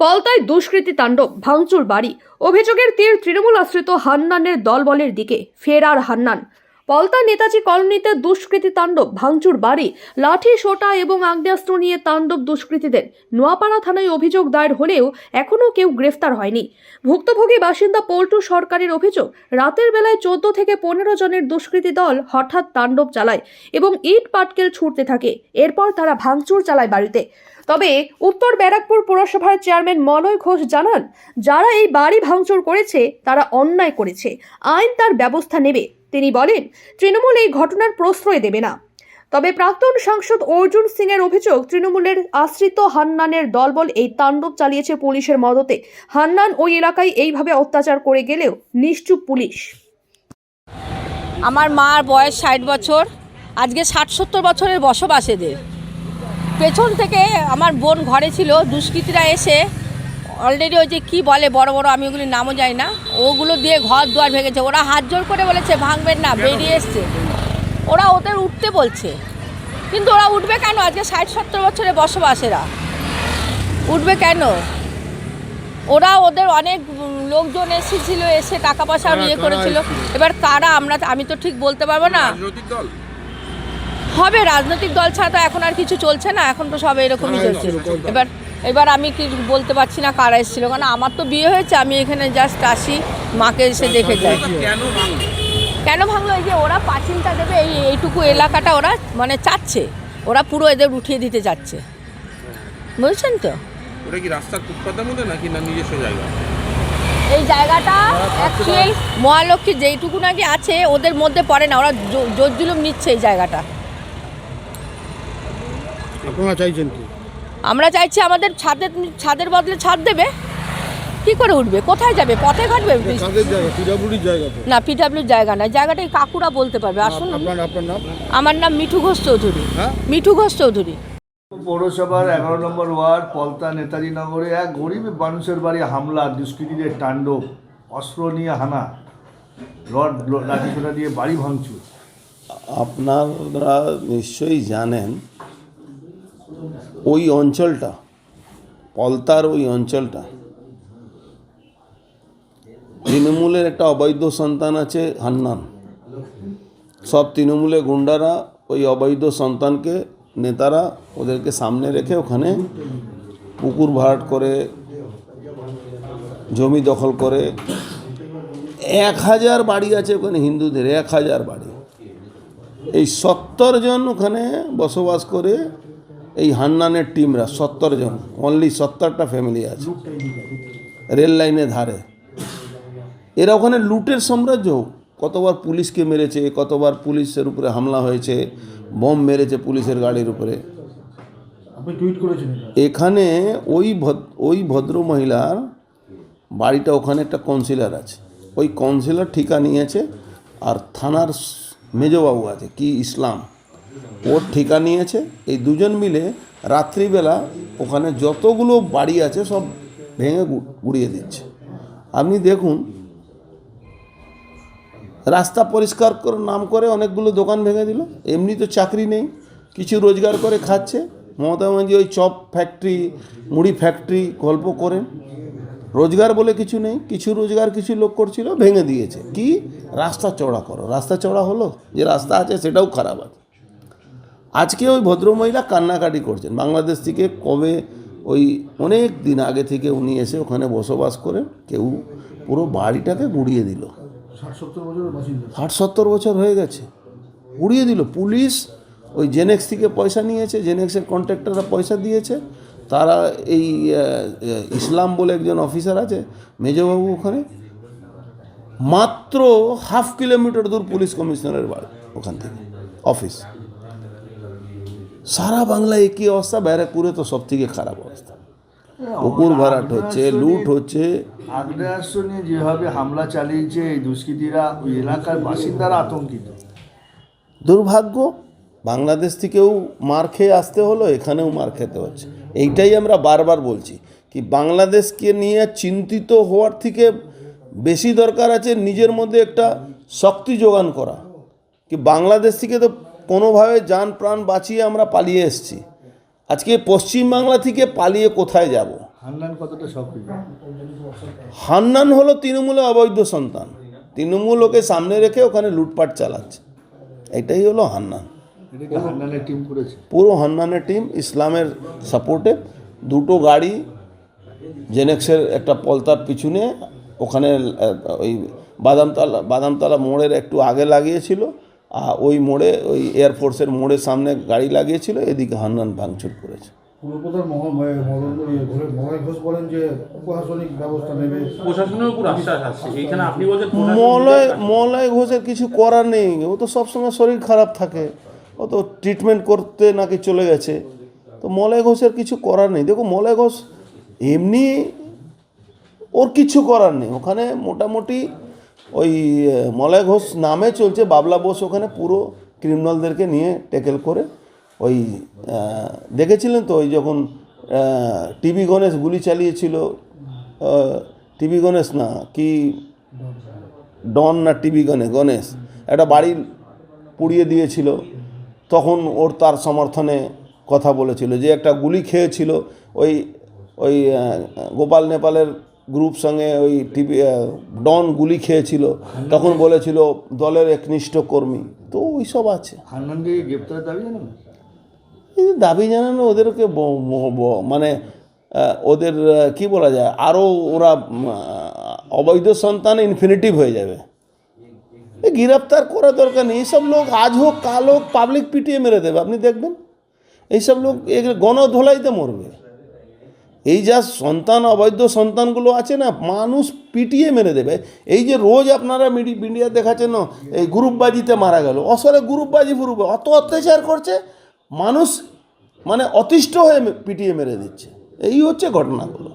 পলতায় দুষ্কৃতী তাণ্ডব ভাঙচুর বাড়ি। অভিযোগের তীর তৃণমূল আশ্রিত হান্নানের দলবলের দিকে ফেরার হান্নান। পলতা নেতাজি কলোনিতে দুষ্কৃতী তাণ্ডব, ভাঙচুর, বাড়ি, লাঠি, সোটা এবং আগ্নেয়াস্ত্র নিয়ে তাণ্ডব দুষ্কৃতীদের। নোয়াপাড়া থানায় অভিযোগ দায়ের হলেও এখনও কেউ গ্রেফতার হয়নি। ভুক্তভোগী বাসিন্দা পল্টু সরকারের অভিযোগ, রাতের বেলায় চোদ্দ থেকে পনেরো জনের দুষ্কৃতী দল হঠাৎ তাণ্ডব চালায় এবং ইট পাটকেল ছুটতে থাকে। এরপর তারা ভাঙচুর চালায় বাড়িতে। তবে উত্তর ব্যারাকপুর পুরসভার চেয়ারম্যান মলয় ঘোষ জানান, যারা এই বাড়ি ভাঙচুর করেছে, তারা অন্যায় করেছে। আইন তার ব্যবস্থা নেবে। তিনি বলেন, তৃণমূল এই ঘটনার প্রশ্রয় দেবে না। তবে প্রাক্তন সাংসদ অর্জুন সিং এর অভিযোগ, তৃণমূলের আশ্রিত হান্নানের দলবল এই তাণ্ডব চালিয়েছে পুলিশের মদতে। হান্নান ওই এলাকায় এইভাবে অত্যাচার করে গেলেও নিশ্চুপ পুলিশ। আমার মার বয়স ষাট বছর, আজকে ষাট সত্তর বছরের বসবাস এদের। পেছন থেকে আমার বোন ঘরে ছিল, দুষ্কৃতীরা এসে অলরেডি ওই যে কী বলে বড় বড় আমি ওগুলির নামও যাই না। ওগুলো দিয়ে ঘর দুয়ার ভেঙেছে। ওরা হাত জোর করে বলেছে ভাঙবেন না বেরিয়ে এসছে। ওরা ওদের উঠতে বলছে। কিন্তু ওরা উঠবে কেন? আজকে ষাট সত্তর বছরের বসবাসেরা। উঠবে কেন? ওরা ওদের অনেক লোকজন এসেছিল এসে টাকা পয়সা ইয়ে করেছিল। এবার কারা আমরা আমি তো ঠিক বলতে পারব না। হবে রাজনৈতিক দল ছাড়া তো এখন আর কিছু চলছে না। এখন তো সব এরকমই চলছে। এবার এবার আমি কি বলতে পারছি না কারা এসেছিল কারণ আমার তো বিয়ে হয়েছে আমি এখানে জাস্ট আসি মাকে এসে দেখে যাই। কেন ভাঙলো? কেন এই যে ওরা পাঁচিলটা দেবে এই এইটুকু এলাকাটা ওরা মানে চাচ্ছে ওরা পুরো এদের উঠিয়ে দিতে চাচ্ছে। বুঝছেন তো? ওটা কি রাস্তার ফুটপাতের মধ্যে নাকি না নিজস্ব জায়গা? এই জায়গাটা অ্যাকচুয়াল মহালক্ষ্মী যেইটুকু নাকি আছে ওদের মধ্যে পড়ে না ওরা জো- জোর জুলুম নিচ্ছে এই জায়গাটা। আপনারা চাইছেন কি? আমরা চাইছি আমাদের ছাদের ছাদের বদলে ছাদ দেবে। কি করে উঠবে? কোথায় যাবে? পথে ঘাটবে? না পিডাব্লিউ জায়গা না জায়গাটা এই কাকুরা বলতে পারবে। আসুন। আপনার আপনার নাম? আমার নাম মিঠু ঘোষ চৌধুরী। হ্যাঁ? মিঠু ঘোষ চৌধুরী। পৌরসভার এগারো নম্বর ওয়ার্ড পলতা নেতাজি নগরে এক গরিব মানুষের বাড়ি হামলা দুষ্কৃতীদের তাণ্ডব অস্ত্র নিয়ে হানা রড লাঠি দিয়ে বাড়ি ভাঙচুর। আপনারা নিশ্চয়ই জানেন ওই অঞ্চলটা, পলতার ওই অঞ্চলটা। তৃণমূলের একটা অবৈধ সন্তান আছে হান্নান। সব তৃণমূলের গুন্ডারা ওই অবৈধ সন্তানকে, নেতারা ওদেরকে সামনে রেখে ওখানে পুকুর ভাড়াট করে, জমি দখল করে। এক হাজার বাড়ি আছে ওখানে হিন্দুদের, এক হাজার বাড়ি। এই সত্তর জন ওখানে বসবাস করে এই হান্নানের টিমরা সত্তর জন অনলি সত্তরটা ফ্যামিলি আছে। রেল লাইনের ধারে। এরা ওখানে লুটের সাম্রাজ্য। কতবার পুলিশকে মেরেছে কতবার পুলিশের উপরে হামলা হয়েছে বোম মেরেছে পুলিশের গাড়ির উপরে। এখানে ওই ওই ভদ্র মহিলার বাড়িটা ওখানে একটা কাউন্সিলর আছে। ওই কাউন্সিলার ঠিকা নিয়েছে আর থানার মেজবাবু আছে কি ইসলাম। ওর ঠিকা নিয়েছে। এই দুজন মিলে রাত্রিবেলা ওখানে যতগুলো বাড়ি আছে সব ভেঙে গুড়িয়ে দিচ্ছে। আপনি দেখুন, রাস্তা পরিষ্কার করে নাম করে অনেকগুলো দোকান ভেঙে দিল। এমনি তো চাকরি নেই, কিছু রোজগার করে খাচ্ছে। মমতা ব্যানার্জি ওই চপ ফ্যাক্টরি, মুড়ি ফ্যাক্টরি গল্প করেন। রোজগার বলে কিছু নেই, কিছু রোজগার কিছু লোক করছিল, ভেঙে দিয়েছে। কি? রাস্তা চড়া করো। রাস্তা চড়া হলো? যে রাস্তা আছে সেটাও খারাপ আছে। আজকে ওই ভদ্রমহিলা কান্নাকাটি করছেন। বাংলাদেশ থেকে কবে ওই অনেক দিন আগে থেকে উনি এসে ওখানে বসবাস করে কেউ পুরো বাড়িটাকে গুড়িয়ে দিল। ষাট সত্তর বছর হয়ে গেছে। উড়িয়ে দিল। পুলিশ ওই জেনেক্স থেকে পয়সা নিয়েছে। জেনেক্সের কন্ট্রাক্টররা পয়সা দিয়েছে। তারা এই ইসলাম বলে একজন অফিসার আছে মেজবাবু ওখানে। মাত্র হাফ কিলোমিটার দূর পুলিশ কমিশনারের বাড়ি ওখান থেকে অফিস সারা বাংলায় একই অবস্থা? ব্যারাকপুরে তো সব থেকে খারাপ অবস্থা। পুকুর ভরাট হচ্ছে লুট হচ্ছে। আগ্নেয়াস্ত্র নিয়ে যেভাবে হামলা চালিয়েছে এই দুষ্কৃতীরা ওই এলাকার বাসিন্দারা আতঙ্কিত। দুর্ভাগ্য বাংলাদেশ থেকেও মার খেয়ে আসতে হলো এখানেও মার খেতে হচ্ছে। এইটাই আমরা বারবার বলছি কি বাংলাদেশকে নিয়ে চিন্তিত হওয়ার থেকে বেশি দরকার আছে নিজের মধ্যে একটা শক্তি যোগান করা। কি বাংলাদেশ থেকে তো কোনোভাবে যান প্রাণ বাঁচিয়ে আমরা পালিয়ে এসেছি। আজকে পশ্চিমবাংলা থেকে পালিয়ে কোথায় যাব? হান্নান কতটা সক্রিয়? হান্নান হলো তৃণমূলের অবৈধ সন্তান। তৃণমূল ওকে সামনে রেখে ওখানে লুটপাট চালাচ্ছে। এটাই হলো হান্নান। পুরো হান্নানের টিম ইসলামের সাপোর্টে। দুটো গাড়ি জেনেক্সের একটা পলতার পিছনে ওখানে ওই বাদামতলা বাদামতলা মোড়ের একটু আগে লাগিয়েছিল। ওই মোড়ে ওই এয়ারফোর্সের মোড়ের সামনে গাড়ি লাগিয়েছিল এদিকে হান্নান ভাঙচুর করেছে। মলয় ঘোষ বলেন যে প্রশাসনিক ব্যবস্থা নেবে। প্রশাসনের উপর আশ্বাস আসছে এইখানে আপনি বলছেন মলয় মলয় ঘোষের কিছু করার নেই। ও তো সবসময় শরীর খারাপ থাকে। ও তো ট্রিটমেন্ট করতে নাকি চলে গেছে। তো মলয় ঘোষের কিছু করার নেই। দেখো মলয় ঘোষ এমনি ওর কিছু করার নেই। ওখানে মোটামুটি ওই মলয় ঘোষ নামে চলছে, বাবলা বোস ওখানে পুরো ক্রিমিনালদেরকে নিয়ে টেকেল করে। ওই দেখেছিলেন তো, ওই যখন টিভি গণেশ গুলি চালিয়েছিল টিভি গণেশ না, কি? ডন না টিভি গণেশ গণেশ। একটা বাড়ি পুড়িয়ে দিয়েছিল। তখন ওর তার সমর্থনে কথা বলেছিল যে, একটা গুলি খেয়েছিল, ওই ওই গোপাল নেপালের গ্রুপ সঙ্গে ওই টিভি ডন গুলি খেয়েছিল। তখন বলেছিল দলের একনিষ্ঠ কর্মী। তো ওই সব আছে হান্নানকে গ্রেপ্তারের দাবি জানেন? এই দাবি জানানো ওদেরকে মানে ওদের কি বলা যায় আরও ওরা অবৈধ সন্তান ইনফিনিটিভ হয়ে যাবে। গ্রেপ্তার করা দরকার নেই। এইসব লোক আজ হোক কাল হোক পাবলিক পিটিয়ে মেরে দেবে। আপনি দেখবেন? এইসব লোক এগুলো গণধোলাইতে মরবে। এই যা সন্তান, অবৈধ সন্তানগুলো আছে না, মানুষ পিটিয়ে মেরে দেবে। এই যে রোজ আপনারা মিডি মিডিয়া দেখাচ্ছেন, এই গ্রুপবাজিতে মারা গেল। আসলে গ্রুপবাজি ফুরুপ অত অত্যাচার করছে, মানুষ মানে অতিষ্ঠ হয়ে পিটিয়ে মেরে দিচ্ছে। এই হচ্ছে ঘটনাগুলো।